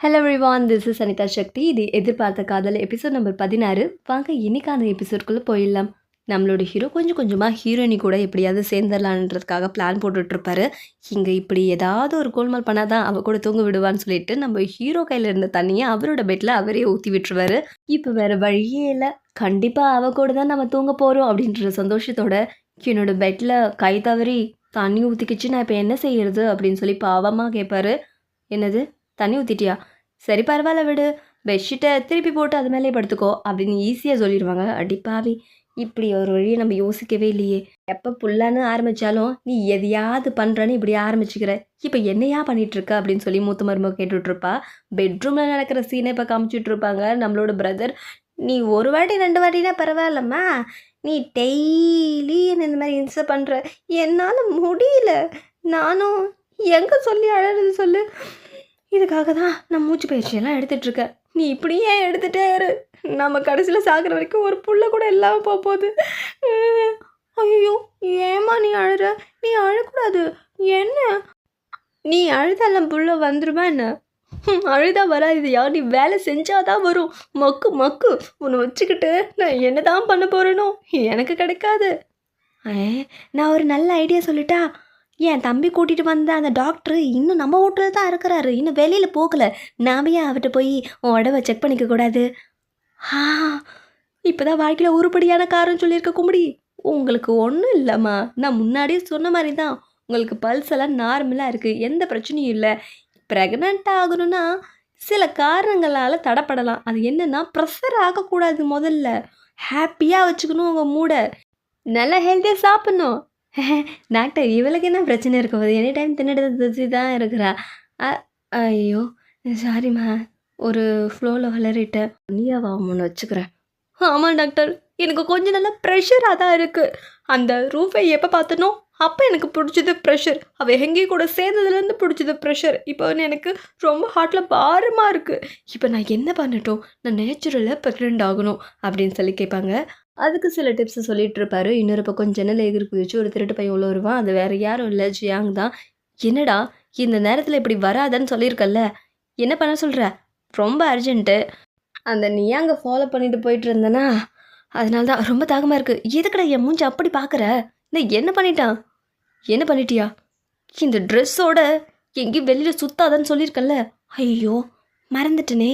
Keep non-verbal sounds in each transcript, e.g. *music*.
Hello everyone this is Anitha Sakthi இது எதிர்பார்த்த காதல் எபிசோட் நம்பர் பதினாறு. வாங்க இன்னைக்கான எபிசோட்குள்ளே போயிடலாம். நம்மளோட ஹீரோ கொஞ்சம் கொஞ்சமாக ஹீரோயினி கூட எப்படியாவது சேர்ந்துடலான்றதுக்காக பிளான் போட்டுட்ருப்பாரு. இங்கே இப்படி ஏதாவது ஒரு கோல்மால் பண்ணால் தான் அவள் கூட தூங்க விடுவான்னு சொல்லிட்டு நம்ம ஹீரோ கையில் இருந்த தண்ணியை அவரோட பெட்டில் அவரே ஊற்றி விட்டுருவாரு. இப்போ வேறு வழியே இல்லை. கண்டிப்பாக அவள் கூட தான் நம்ம தூங்க போகிறோம் அப்படின்ற சந்தோஷத்தோட என்னோட பெட்டில் கை தவறி தண்ணி ஊற்றிக்கிச்சு நான் இப்போ என்ன செய்யறது அப்படின்னு சொல்லி பாவமாக கேட்பாரு என்னது? தண்ணி ஊற்றிட்டியா சரி பரவாயில்ல விடு. பெட்ஷீட்டை திருப்பி போட்டு அது மேலே படுத்துக்கோ அப்படின்னு ஈஸியாக சொல்லிடுவாங்க. அடிப்பாவி இப்படி ஒரு வழியை நம்ம யோசிக்கவே இல்லையே. எப்போ புல்லான்னு ஆரம்பித்தாலும் நீ எதையாவது பண்ணுறன்னு இப்படி ஆரம்பிச்சுக்கிற. இப்போ என்னையா பண்ணிகிட்ருக்க அப்படின்னு சொல்லி மூத்த மருமக கேட்டுட்ருப்பா பெட்ரூமில் நடக்கிற சீனை இப்போ காமிச்சிட்ருப்பாங்க நம்மளோட பிரதர் நீ ஒரு வாட்டி ரெண்டு வாட்டினா பரவாயில்லம்மா. நீ டெய்லி என்ன இந்த மாதிரி இன்ச பண்ணுற என்னால் முடியல. நானும் எங்கே சொல்லி அழறது சொல்லு. இதுக்காக தான் நான் மூச்சு பயிற்சியெல்லாம் எடுத்துட்ருக்கேன் நீ இப்படியே எடுத்துகிட்டே இரு. நம்ம கடைசியில் சாகிற வரைக்கும் ஒரு புள்ள கூட இல்லாமல் போக போகுது. ஐயோ ஏம்மா நீ அழுற? நீ அழக்கூடாது என்ன? நீ அழுதாலாம் புள்ள வந்துருமா என்ன? அழுதா வராது யார். நீ வேலை செஞ்சாதான் வரும். மக்கு மக்கு. உன்னை வச்சுக்கிட்டு நான் என்ன தான் பண்ண போகிறேனோ எனக்கு கிடைக்காது. ஏ நான் ஒரு நல்ல ஐடியா சொல்லிட்டா என் தம்பி கூட்டிகிட்டு வந்த அந்த டாக்டர் இன்னும் நம்ம வீட்டில் தான் இருக்கிறாரு. இன்னும் வெளியில் போகலை. நாம ஏன் அவர்கிட்ட போய் உன் உடவை செக் பண்ணிக்க கூடாது? ஆ இப்போ தான் வாழ்க்கையில் உருப்படியான காரம் சொல்லியிருக்க கும்படி. உங்களுக்கு ஒன்றும் இல்லைம்மா. நான் முன்னாடியே சொன்ன மாதிரி தான் உங்களுக்கு பல்ஸ் எல்லாம் நார்மலாக இருக்குது எந்த பிரச்சனையும் இல்லை. ப்ரெக்னென்ட் ஆகணும்னா சில காரணங்களால் தடைப்படலாம். அது என்னென்னா ப்ரெஷர் ஆகக்கூடாது முதல்ல. ஹாப்பியாக வச்சுக்கணும் உங்கள் மூடை. நல்லா ஹெல்த்தியாக சாப்பிட்ணும். *laughs* டாக்டர் இவளுக்கு என்ன பிரச்சனை இருக்கும் போது எனி டைம் தின்னுட்டு தான் இருக்கிறா. ஐயோ சாரிம்மா ஒரு ஃப்ளோவில் வளரிட்டேன் நீயாவா ஒன்று வச்சுக்கிறேன். ஆமாம் டாக்டர் எனக்கு கொஞ்சம் நல்லா ப்ரெஷராக தான் இருக்குது அந்த ரூஃபை எப்போ பார்த்தனோ அப்போ எனக்கு பிடிச்சது ப்ரெஷர் அவள் எங்கே கூட சேர்ந்ததுலேருந்து பிடிச்சது ப்ரெஷர் இப்போ வந்து எனக்கு ரொம்ப ஹார்ட்டில் பாரமாக இருக்குது இப்போ நான் என்ன பண்ணட்டும்? நான் நேச்சுரலாக ப்ரெக்னென்ட் ஆகணும் அப்படின்னு சொல்லி கேட்பாங்க. அதுக்கு சில டிப்ஸ் சொல்லிட்டு இருப்பாரு இன்னொரு பக்கம் ஜன்னல் எகிரி குதிச்சு ஒரு திருட்டு பையன் உள்ள வருவான். அது வேற யாரும் இல்லை. ஜியாங் தான். என்னடா இந்த நேரத்தில் இப்படி வராதன்னு சொல்லியிருக்கல்ல? என்ன பண்ண சொல்கிற ரொம்ப அர்ஜென்ட்டு அந்த நியாங்க ஃபாலோ பண்ணிட்டு போயிட்டு இருந்தேனா அதனால தான் ரொம்ப தாகமாக இருக்குது எதுக்கடா என் மூஞ்சி அப்படி பார்க்குற நான் என்ன பண்ணிட்டான்? என்ன பண்ணிட்டியா? இந்த ட்ரெஸ்ஸோட எங்கேயும் வெளியில் சுத்தாதன்னு சொல்லியிருக்கல்ல? ஐயோ மறந்துட்டனே.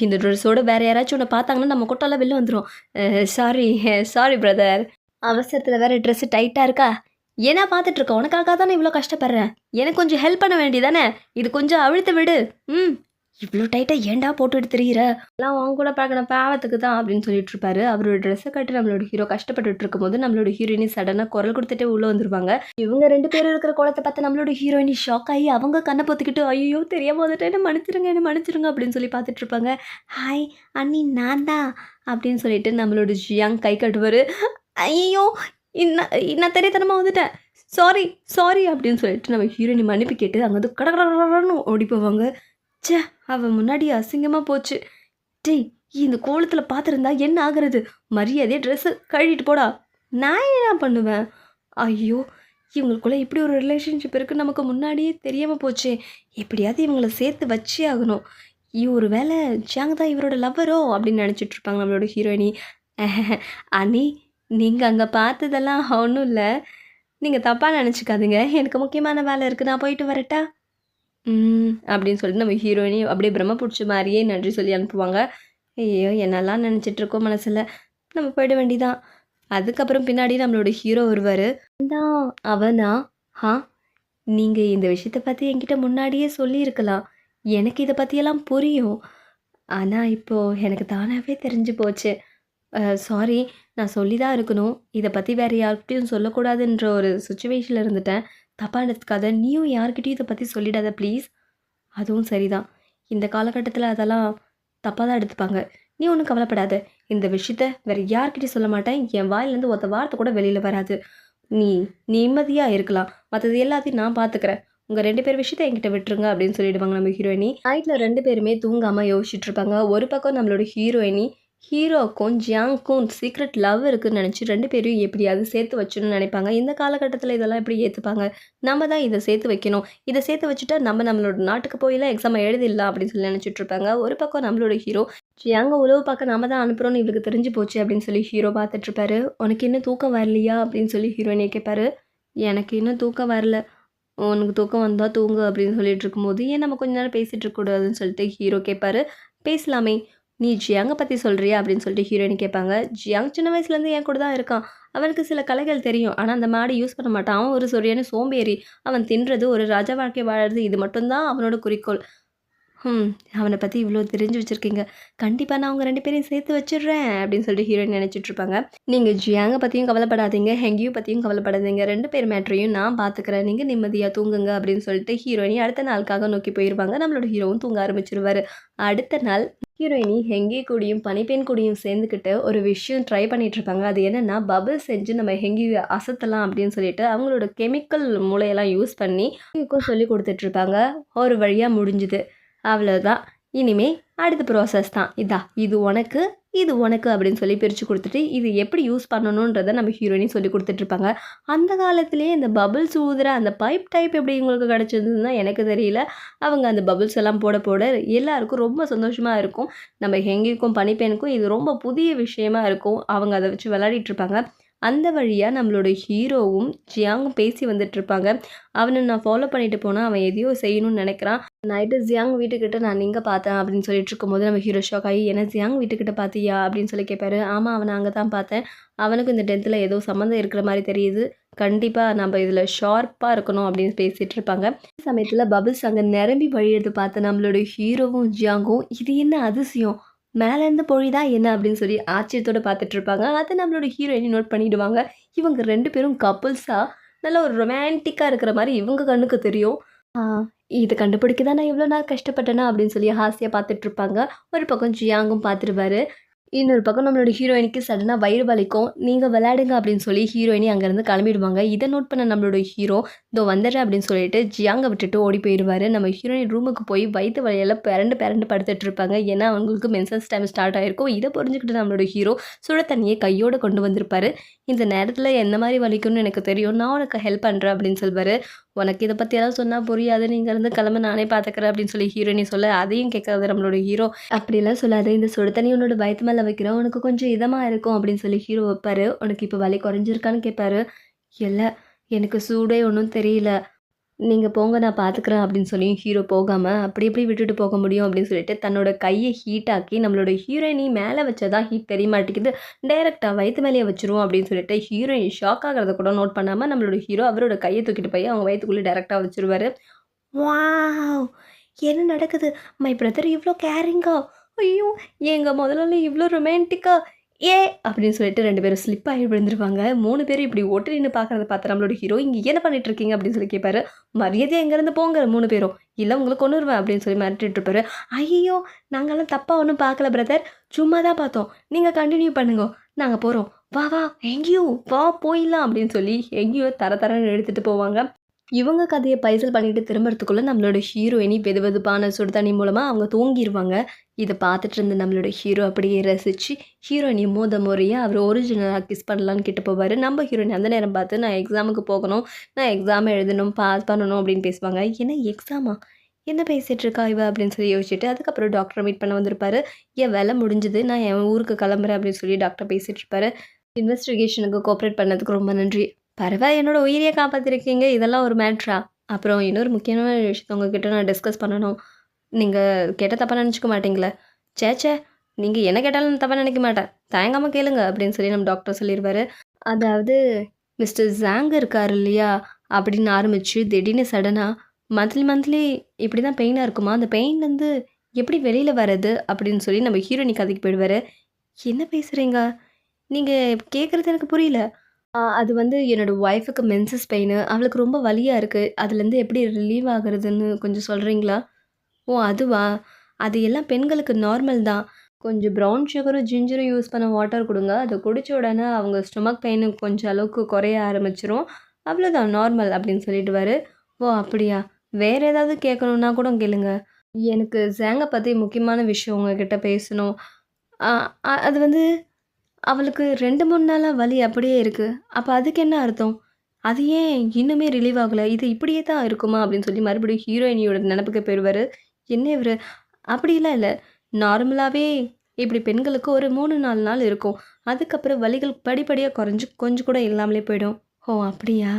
இந்த ட்ரெஸ்ஸோட வேற யாராச்சும் உன்னை பார்த்தாங்கன்னா நம்ம கொட்டால வெளில வந்துடும் சாரி சாரி பிரதர் அவசரத்தில் வேற ட்ரெஸ்ஸு டைட்டாக இருக்கா? ஏன்னா பார்த்துட்டு உனக்காக தானே இவ்வளோ கஷ்டப்படுறேன். எனக்கு கொஞ்சம் ஹெல்ப் பண்ண வேண்டியதானே இது கொஞ்சம் அழுத்த விடு. ம். இவ்வளோ டைட்டாக ஏன்டா போட்டுட்டு தெரியுற எல்லாம் அவங்க கூட பார்க்கணும் பாவத்துக்கு தான் அப்படின்னு சொல்லிட்டு இருப்பாரு. அவரோட ட்ரெஸ்ஸை கட்டி நம்மளோட ஹீரோ கஷ்டப்பட்டுட்டு இருக்கும்போது நம்மளோட ஹீரோயினி சடனாக குரல் கொடுத்துட்டே உள்ளே வந்துருவாங்க. இவங்க ரெண்டு பேரும் இருக்கிற குளத்தை பார்த்து நம்மளோட ஹீரோயினி ஷாக் ஆகி அவங்க கண்ணை பொத்துக்கிட்டு ஐயோ தெரியாம வந்துட்டு என்ன மன்னிச்சிருங்க என்ன மன்னிச்சிருங்க அப்படின்னு சொல்லி பார்த்துட்டு இருப்பாங்க. ஹாய் அண்ணி நான் தான் அப்படின்னு சொல்லிட்டு நம்மளோட ஜியாங் கை கட்டுவார். ஐயோ இன்ன நான் தெரியத்தனமாக வந்துட்டேன். சாரி சாரி அப்படின்னு சொல்லிட்டு நம்ம ஹீரோயினி மன்னிப்பு கேட்டு அங்கே வந்து கடகடன்னு ஓடி போவாங்க. ச்சே அவன் முன்னாடி அசிங்கமாக போச்சு. டேய் இந்த கோலத்தில் பார்த்துருந்தா என்ன ஆகுறது? மரியாதையே ட்ரெஸ்ஸு கழுவிட்டு போடா. நான் என்ன பண்ணுவேன்? ஐயோ இவங்களுக்குள்ளே இப்படி ஒரு ரிலேஷன்ஷிப் இருக்குது நமக்கு முன்னாடியே தெரியாமல் போச்சே. எப்படியாவது இவங்கள சேர்த்து வச்சே ஆகணும். இவர் வேலை ஜாங் தான் இவரோட லவ்வரோ அப்படின்னு நினச்சிட்ருப்பாங்க நம்மளோட ஹீரோயினி. *laughs* அனி நீங்கள் அங்கே பார்த்ததெல்லாம் ஒன்றும் இல்லை. நீங்கள் தப்பாக நினச்சிக்காதீங்க. எனக்கு முக்கியமான வேலை இருக்குது நான் போயிட்டு வரட்டா? அப்படின்னு சொல்லிட்டு நம்ம ஹீரோயினி அப்படியே பிரம்ம பிடிச்ச மாதிரியே நன்றி சொல்லி அனுப்புவாங்க. ஐயோ என்னெல்லாம் நினச்சிட்டு இருக்கோம் மனசில். நம்ம போயிட வேண்டிதான். அதுக்கப்புறம் பின்னாடி நம்மளோட ஹீரோ வருவார் தான் அவனா? ஹா நீங்கள் இந்த விஷயத்தை பற்றி என்கிட்ட முன்னாடியே சொல்லியிருக்கலாம். எனக்கு இதை பற்றியெல்லாம் புரியும். ஆனால் இப்போது எனக்கு தானாகவே தெரிஞ்சு போச்சு. சாரி நான் சொல்லி தான் இருக்கணும். இதை பற்றி வேறு யார்கிட்டையும் சொல்லக்கூடாதுன்ற ஒரு சுச்சுவேஷனில் இருந்துட்டேன். தப்பாக எடுத்துக்காத நீயும் யார்கிட்டையும் இதை பற்றி சொல்லிடாத ப்ளீஸ் அதுவும் சரிதான். இந்த காலகட்டத்தில் அதெல்லாம் தப்பாக தான் எடுத்துப்பாங்க. நீ ஒன்றும் கவலைப்படாத. இந்த விஷயத்த வேறு யார்கிட்டையும் சொல்ல மாட்டேன். என் வாயிலேருந்து ஒத்த வார்த்தை கூட வெளியில் வராது. நீ நிம்மதியாக இருக்கலாம். மற்றது எல்லாத்தையும் நான் பார்த்துக்கிறேன் உங்கள் ரெண்டு பேர் விஷயத்த என்கிட்ட விட்டுருங்க அப்படின்னு சொல்லிடுவாங்க நம்ம ஹீரோயினி நைட்டில் ரெண்டு பேருமே தூங்காமல் யோசிச்சுட்டு இருப்பாங்க. ஒரு பக்கம் நம்மளோட ஹீரோயினி ஹீரோக்கும் ஜியாங்க்கும் சீக்ரெட் லவ் இருக்குதுன்னு நினச்சி ரெண்டு பேரையும் எப்படியாவது சேர்த்து வச்சணும்னு நினைப்பாங்க. இந்த காலகட்டத்தில் இதெல்லாம் எப்படி ஏற்றுப்பாங்க நம்ம தான் இதை சேர்த்து வைக்கணும். இதை சேர்த்து வச்சுட்டா நம்ம நம்மளோட நாட்டுக்கு போயெல்லாம் எக்ஸாமை எழுதிடலாம் அப்படின்னு சொல்லி நினச்சிட்டு இருப்பாங்க. ஒரு பக்கம் நம்மளோட ஹீரோ ஜியாங்க உழவு பார்க்க நம்ம தான் அனுப்புகிறோன்னு இவளுக்கு தெரிஞ்சு போச்சு அப்படின்னு சொல்லி ஹீரோ பார்த்துட்ருப்பாரு உனக்கு இன்னும் தூக்கம் வரலையா அப்படின்னு சொல்லி ஹீரோயினை கேட்பாரு எனக்கு இன்னும் தூக்கம் வரல. உனக்கு தூக்கம் வந்தால் தூங்கு அப்படின்னு சொல்லிட்டு இருக்கும்போது ஏன் நம்ம கொஞ்ச நேரம் பேசிகிட்டு இருக்கக்கூடாதுன்னு சொல்லிட்டு ஹீரோ கேட்பாரு பேசலாமே. நீ ஜியாங்கை பற்றி சொல்கிறியா அப்படின்னு சொல்லிட்டு ஹீரோயின் கேட்பாங்க. ஜியாங் சின்ன வயசுலேருந்து என் கூட தான் இருக்கான். அவனுக்கு சில கலைகள் தெரியும். ஆனால் அந்த மாடு யூஸ் பண்ண மாட்டான். அவன் ஒரு சொரியான சோம்பேறி. அவன் தின்றது ஒரு ராஜா வாழ்க்கை வாழறது இது மட்டும்தான் அவனோட குறிக்கோள். ம் அவனை பற்றி இவ்வளோ தெரிஞ்சு வச்சுருக்கீங்க. கண்டிப்பாக நான் அவங்க ரெண்டு பேரையும் சேர்த்து வச்சிடுறேன் அப்படின்னு சொல்லிட்டு ஹீரோயின் நினச்சிட்டு இருப்பாங்க. நீங்கள் ஜியாங்கை பற்றியும் கவலைப்படாதீங்க ஹெங்கியும் பற்றியும் கவலைப்படாதீங்க. ரெண்டு பேர் மேட்ரையும் நான் பார்த்துக்கிறேன் நீங்கள் நிம்மதியாக தூங்குங்க அப்படின்னு சொல்லிட்டு ஹீரோயினி அடுத்த நாளுக்காக நோக்கி போயிடுவாங்க நம்மளோட ஹீரோவும் தூங்க ஆரம்பிச்சிருவாரு. அடுத்த நாள் ஹீரோயினி ஹெங்கி கூடியும் பனிப்பெண் கூடியும் சேர்ந்துக்கிட்டு ஒரு விஷயம் ட்ரை பண்ணிகிட்டு இருப்பாங்க. அது என்னென்னா பபிள் செஞ்சு நம்ம ஹெங்கி அசத்தலாம் அப்படின்னு சொல்லிட்டு அவங்களோட கெமிக்கல் மூளையெல்லாம் யூஸ் பண்ணி ஹெங்கிக்கும் சொல்லி கொடுத்துட்ருப்பாங்க ஒரு வழியாக முடிஞ்சுது. அவ்வளோதான் இனிமே அடுத்த ப்ராசஸ் தான். இதா இது உனக்கு இது உனக்கு அப்படின்னு சொல்லி பிரித்து கொடுத்துட்டு இது எப்படி யூஸ் பண்ணணுன்றதை நம்ம ஹீரோயினி சொல்லி கொடுத்துட்ருப்பாங்க அந்த காலத்துலேயே இந்த பபுள்ஸ் ஊதுற அந்த பைப் டைப் எப்படி உங்களுக்கு கிடச்சிருந்ததுன்னா எனக்கு தெரியல. அவங்க அந்த பபுள்ஸ் எல்லாம் போட போட எல்லாருக்கும் ரொம்ப சந்தோஷமாக இருக்கும். நம்ம ஹெங்கிக்கும் பனிப்பெனுக்கும் இது ரொம்ப புதிய விஷயமா இருக்கும். அவங்க அதை வச்சு விளையாடிட்டு இருப்பாங்க. அந்த வழியாக நம்மளோட ஹீரோவும் ஜியாங்கும் பேசி வந்துட்டு இருப்பாங்க அவனை நான் ஃபாலோ பண்ணிட்டு போனால் அவன் எதையோ செய்யணும்னு நினைக்கிறான். நைட்டு ஜியாங் வீட்டுக்கிட்ட நான் இங்கே பார்த்தேன் அப்படின்னு சொல்லிட்டு இருக்கும்போது நம்ம ஹீரோ ஷாக் ஆகி என்ன ஜியாங் வீட்டுக்கிட்ட பார்த்தியா அப்படின்னு சொல்லி கேட்பாரு ஆமாம் அவனை அங்கே தான் பார்த்தேன். அவனுக்கு இந்த டென்த்தில் ஏதோ சம்மந்தம் இருக்கிற மாதிரி தெரியுது. கண்டிப்பாக நம்ம இதில் ஷார்ப்பாக இருக்கணும் அப்படின்னு பேசிகிட்டு இருப்பாங்க சமயத்தில் பபிள்ஸ் அங்கே நிரம்பி வழியெடுத்து பார்த்து நம்மளோட ஹீரோவும் ஜியாங்கும் இது என்ன அதிசயம்? மேலேருந்து பொழிதா என்ன அப்படின்னு சொல்லி ஆச்சரியத்தோட பார்த்துட்டு இருப்பாங்க அதை நம்மளோட ஹீரோயினி நோட் பண்ணிடுவாங்க. இவங்க ரெண்டு பேரும் கப்புள்ஸாக நல்ல ஒரு ரொமான்டிக்காக இருக்கிற மாதிரி இவங்க கண்ணுக்கு தெரியும். இதை கண்டுபிடிக்க தான் நான் இவ்வளோ நாள் கஷ்டப்பட்டேனா? அப்படின்னு சொல்லி ஹாசியாக பார்த்துட்ருப்பாங்க. ஒரு பக்கம் ஜியாங்கும் பார்த்துருவாரு. இன்னொரு பக்கம் நம்மளோட ஹீரோயினுக்கு சடனாக வயிறு வலிக்கும். நீங்கள் விளையாடுங்க அப்படின்னு சொல்லி ஹீரோயினி அங்கேருந்து கிளம்பிடுவாங்க. இதை நோட் பண்ண நம்மளோட ஹீரோ இதோ வந்துடுறேன் அப்படின்னு சொல்லிட்டு ஜியாங்கை விட்டுட்டு ஓடி போயிடுவார். நம்ம ஹீரோயின் ரூமுக்கு போய் வயிற்று வலியில் பிறண்டு பிறண்டு படுத்துட்டு இருப்பாங்க. ஏன்னா அவங்களுக்கு மென்சஸ் டைம் ஸ்டார்ட் ஆகிருக்கும் இதை புரிஞ்சுக்கிட்டு நம்மளோட ஹீரோ சுட தண்ணியை கையோடு கொண்டு வந்திருப்பார். இந்த நேரத்தில் எந்த மாதிரி வலிக்கும்னு எனக்கு தெரியும். நான் உனக்கு ஹெல்ப் பண்ணுறேன் அப்படின்னு சொல்வார். உனக்கு இதை பற்றியெல்லாம் சொன்னால் புரியாது. நீங்கள் இருந்து கிளம்ப நானே பார்த்துக்கிறேன் அப்படின்னு சொல்லி ஹீரோயினி சொல்ல அதையும் கேட்காது நம்மளோட ஹீரோ அப்படிலாம் சொல்லாது. இந்த சுட தண்ணி உன்னோட வயிற்று மேலே வைக்கிறோம். உனக்கு கொஞ்சம் இதமாக இருக்கும் அப்படின்னு சொல்லி ஹீரோ வைப்பாரு. உனக்கு இப்போ வலி குறைஞ்சிருக்கான்னு கேட்பாரு இல்லை எனக்கு சூடே ஒன்றும் தெரியல. நீங்கள் போங்க நான் பார்த்துக்கிறேன் அப்படின்னு சொல்லி ஹீரோ போகாமல் அப்படி எப்படி விட்டுட்டு போக முடியும் அப்படின்னு சொல்லிட்டு தன்னோட கையை ஹீட்டாக்கி நம்மளோட ஹீரோயினி மேலே வச்சதா ஹீட் தெரிய மாட்டேங்குது. டைரெக்டாக வயிற்று மேலேயே வச்சிருவோம் அப்படின்னு சொல்லிட்டு ஹீரோயின் ஷாக் ஆகிறத கூட நோட் பண்ணாமல் நம்மளோட ஹீரோ அவரோட கையை தூக்கிட்டு போய் அவங்க வயிற்றுக்குள்ளே டைரெக்டாக வச்சுருவார். வாவ் என்ன நடக்குது? மை பிரதர் இவ்வளோ கேரிங்கா ஐயோ எங்கள் முதலாளி இவ்வளோ ரொமான்டிக்காக ஏ அப்படின்னு சொல்லிட்டு ரெண்டு பேரும் ஸ்லிப் ஆகி விழுந்துருவாங்க. மூணு பேரும் இப்படி ஓட்டு நின்று பார்க்குறத பார்த்து நம்மளோட ஹீரோ இங்கே என்ன பண்ணிட்டு இருக்கீங்க அப்படின்னு சொல்லி கேட்பாரு மரியாதை எங்கேருந்து போங்க மூணு பேரும். இல்லை உங்களை கொண்டு வருவேன் அப்படின்னு சொல்லி மிரட்டிட்டு இருப்பாரு. ஐயோ நாங்கெல்லாம் தப்பாக ஒன்றும் பார்க்கல பிரதர் சும்மா தான் பார்த்தோம். நீங்கள் கண்டினியூ பண்ணுங்க. நாங்கள் போகிறோம் வா வா எங்கேயோ வா போயிடலாம் அப்படின்னு சொல்லி எங்கேயோ தர தரன்னு எடுத்துகிட்டு போவாங்க. இவங்க கதையை பைசல் பண்ணிட்டு திரும்புறதுக்குள்ளே நம்மளோட ஹீரோயினி வெது வெதுப்பான சுடு மூலமாக அவங்க தூங்கிடுவாங்க இதை பார்த்துட்டு இருந்த நம்மளோட ஹீரோ அப்படியே ரசித்து ஹீரோயினி மோத முறையாக அவர் ஒரிஜினலாக கிஸ் பண்ணலான்னு கிட்ட போவார். நம்ம ஹீரோயின் அந்த நேரம் பார்த்து நான் எக்ஸாமுக்கு போகணும். நான் எக்ஸாம் எழுதணும் பாஸ் பண்ணணும் அப்படின்னு பேசுவாங்க. என்ன எக்ஸாமா என்ன பேசிகிட்டு இருக்கா இவ? அப்படின்னு சொல்லி யோசிச்சுட்டு அதுக்கப்புறம் டாக்டரை மீட் பண்ண வந்திருப்பாரு. என் வேலை முடிஞ்சது. நான் என் ஊருக்கு கிளம்புறேன் அப்படின்னு சொல்லி டாக்டர் பேசிகிட்டு இருப்பாரு. இன்வெஸ்டிகேஷனுக்கு கோஆப்ரேட் பண்ணதுக்கு ரொம்ப நன்றி. பரவாயில்ல என்னோட உயிரியை காப்பாற்றிருக்கீங்க இதெல்லாம் ஒரு மேட்ரா அப்புறம் இன்னொரு முக்கியமான விஷயத்த உங்ககிட்ட நான் டிஸ்கஸ் பண்ணணும். நீங்கள் கேட்ட தப்பாக நினச்சிக்க மாட்டீங்களே? சேச்சே நீங்கள் என்ன கேட்டாலும் தப்பாக நினைக்க மாட்டேன். தயங்காமல் கேளுங்க அப்படின்னு சொல்லி நம்ம டாக்டர் சொல்லிடுவாரு அதாவது மிஸ்டர் ஜாங் இருக்கார் இல்லையா? அப்படின்னு ஆரம்பித்து திடீர்னு சடனாக மந்த்லி மந்த்லி இப்படி தான் பெயினாக இருக்குமா? அந்த பெயின்லேருந்து எப்படி வெளியில் வர்றது? அப்படின்னு சொல்லி நம்ம ஹீரோனி கதைக்கு போயிடுவார். என்ன பேசுகிறீங்க நீங்கள் கேட்குறது எனக்கு புரியல. அது வந்து என்னோடய ஒய்ஃபுக்கு மென்சஸ் பெயின் அவளுக்கு ரொம்ப வலியாக இருக்குது அதுலேருந்து எப்படி ரிலீவ் ஆகுறதுன்னு கொஞ்சம் சொல்கிறீங்களா ஓ அதுவா? அது எல்லாம் பெண்களுக்கு நார்மல் தான். கொஞ்சம் ப்ரௌன் சுகரும் ஜிஞ்சரும் யூஸ் பண்ண வாட்டர் கொடுங்க. அதை குடித்த உடனே அவங்க ஸ்டொமக் பெயின் கொஞ்சம் அளவுக்கு குறைய ஆரம்பிச்சிரும். அவ்வளோதான் நார்மல் அப்படின்னு சொல்லிடுவாரு. ஓ அப்படியா? வேறு ஏதாவது கேட்கணுன்னா கூட கேளுங்க. எனக்கு ஜேங்கை பற்றி முக்கியமான விஷயம் உங்ககிட்ட பேசணும். அது வந்து அவளுக்கு ரெண்டு மூணு நாளாக வலி அப்படியே இருக்குது அப்போ அதுக்கு என்ன அர்த்தம்? அது ஏன் இன்னுமே ரிலீவ் ஆகலை இது இப்படியே தான் இருக்குமா? அப்படின்னு சொல்லி மறுபடியும் ஹீரோயினியோட நினப்புக்கு போயிடுவார் என்ன இவர் அப்படிலாம் இல்லை நார்மலாகவே இப்படி பெண்களுக்கு ஒரு 3, 4 நாள் இருக்கும். அதுக்கப்புறம் வலிகள் படிப்படியாக குறைஞ்சி கொஞ்சம் கூட இல்லாமலே போயிடும். ஓ! அப்படியா?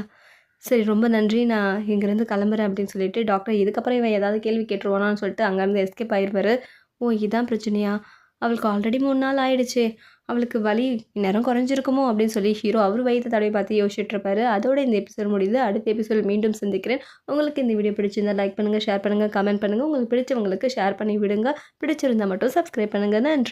சரி ரொம்ப நன்றி. நான் இங்கேருந்து கிளம்புறேன் அப்படின்னு சொல்லிட்டு டாக்டர் இதுக்கப்புறம் இவன் ஏதாவது கேள்வி கேட்டுருவானான்னு சொல்லிட்டு அங்கேருந்து எஸ்கேப் ஆயிடுவார் ஓ! இதான் பிரச்சனையா? அவளுக்கு ஆல்ரெடி மூணு நாள் ஆயிடுச்சு அவளுக்கு வலி இந்நேரம் குறைஞ்சிருக்குமோ அப்படின்னு சொல்லி ஹீரோ அவர் வயிற்று தடவை பார்த்து யோசிச்சுட்டு இருப்பாரு. அதோட இந்த எபிசோட் முடியுது. அடுத்த எபிசோட் மீண்டும் சந்திக்கிறேன். உங்களுக்கு இந்த வீடியோ பிடிச்சிருந்தா லைக் பண்ணுங்கள் ஷேர் பண்ணுங்கள் கமெண்ட் பண்ணுங்கள் உங்களுக்கு பிடிச்சவங்களுக்கு ஷேர் பண்ணி விடுங்க. பிடிச்சிருந்தா மட்டும் சப்ஸ்கிரைப் பண்ணுங்கள் நன்றி.